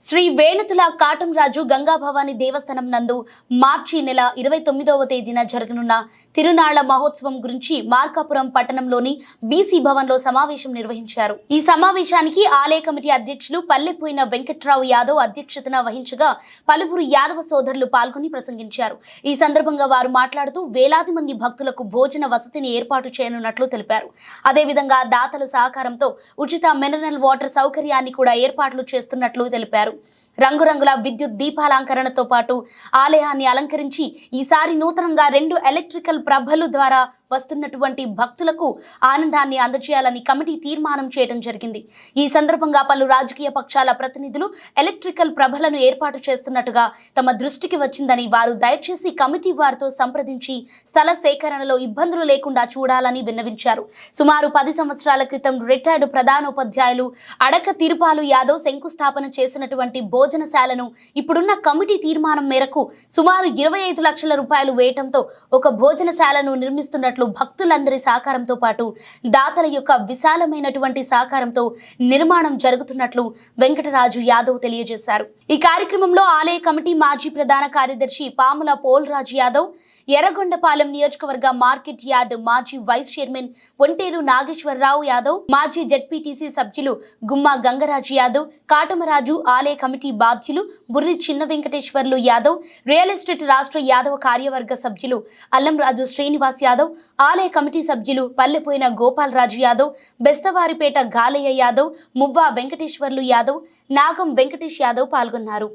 శ్రీ వేణుతుల కాటంరాజు గంగాభవాని దేవస్థానం నందు మార్చి నెల ఇరవై తొమ్మిదవ తేదీన జరగనున్న తిరునాళ్ళ మహోత్సవం గురించి మార్కాపురం పట్టణంలోని బీసీ భవన్లో సమావేశం నిర్వహించారు. ఈ సమావేశానికి ఆలయ కమిటీ అధ్యక్షులు పల్లెపోయిన వెంకట్రావు యాదవ్ అధ్యక్షతన వహించగా పలువురు యాదవ సోదరులు పాల్గొని ప్రసంగించారు. ఈ సందర్భంగా వారు మాట్లాడుతూ వేలాది మంది భక్తులకు భోజన వసతిని ఏర్పాటు చేయనున్నట్లు తెలిపారు. అదేవిధంగా దాతల సహకారంతో ఉచిత మినరల్ వాటర్ సౌకర్యాన్ని కూడా ఏర్పాట్లు చేస్తున్నట్లు తెలిపారు. రంగురంగుల విద్యుత్ దీపాలంకరణతో పాటు ఆలయాన్ని అలంకరించి ఈసారి నూతనంగా రెండు ఎలక్ట్రికల్ ప్రభలు ద్వారా వస్తున్నటువంటి భక్తులకు ఆనందాన్ని అందజేయాలని కమిటీ తీర్మానం చేయడం జరిగింది. ఈ సందర్భంగా పలు రాజకీయ పక్షాల ప్రతినిధులు ఎలక్ట్రికల్ ప్రభలను ఏర్పాటు చేస్తున్నట్టుగా తమ దృష్టికి వచ్చిందని వారు దయచేసి కమిటీ వారితో సంప్రదించి స్థల సేకరణలో ఇబ్బందులు లేకుండా చూడాలని విన్నవించారు. సుమారు పది సంవత్సరాల క్రితం రిటైర్డ్ ప్రధానోపాధ్యాయులు అడక తిరుపాలు యాదవ్ శంకుస్థాపన చేసినటువంటి భోజనశాలను ఇప్పుడున్న కమిటీ తీర్మానం మేరకు సుమారు ఇరవై ఐదు లక్షల రూపాయలు వేయటంతో ఒక భోజనశాలను నిర్మిస్తున్నట్లు భక్తులందరి సహకారంతో పాటు దాతల యొక్క విశాలమైనటువంటి సహకారంతో నిర్మాణం జరుగుతున్నట్లు వెంకటరాజు యాదవ్ తెలియజేశారు. ఈ కార్యక్రమంలో ఆలయ కమిటీ మాజీ ప్రధాన కార్యదర్శి పాముల పోల్రాజు యాదవ్ ఎర్రగొండపాలెం నియోజకవర్గ మార్కెట్ యార్డ్ మాజీ వైస్ చైర్మన్ ఒంటేరు నాగేశ్వరరావు యాదవ్ మాజీ జడ్పీటీసీ సభ్యులు గుమ్మా గంగరాజు యాదవ్ కాటమరాజు ఆలయ కమిటీ బాధ్యులు బుర్రి చిన్న వెంకటేశ్వర్లు యాదవ్ రియల్ ఎస్టేట్ రాష్ట్ర యాదవ్ కార్యవర్గ సభ్యులు అల్లంరాజు శ్రీనివాస్ యాదవ్ ఆలయ కమిటీ సభ్యులు పల్లెపోయిన గోపాలరాజు యాదవ్ బెస్తవారిపేట గాలయ్య యాదవ్ మువ్వా వెంకటేశ్వర్లు యాదవ్ నాగం వెంకటేష్ యాదవ్ పాల్గొన్నారు.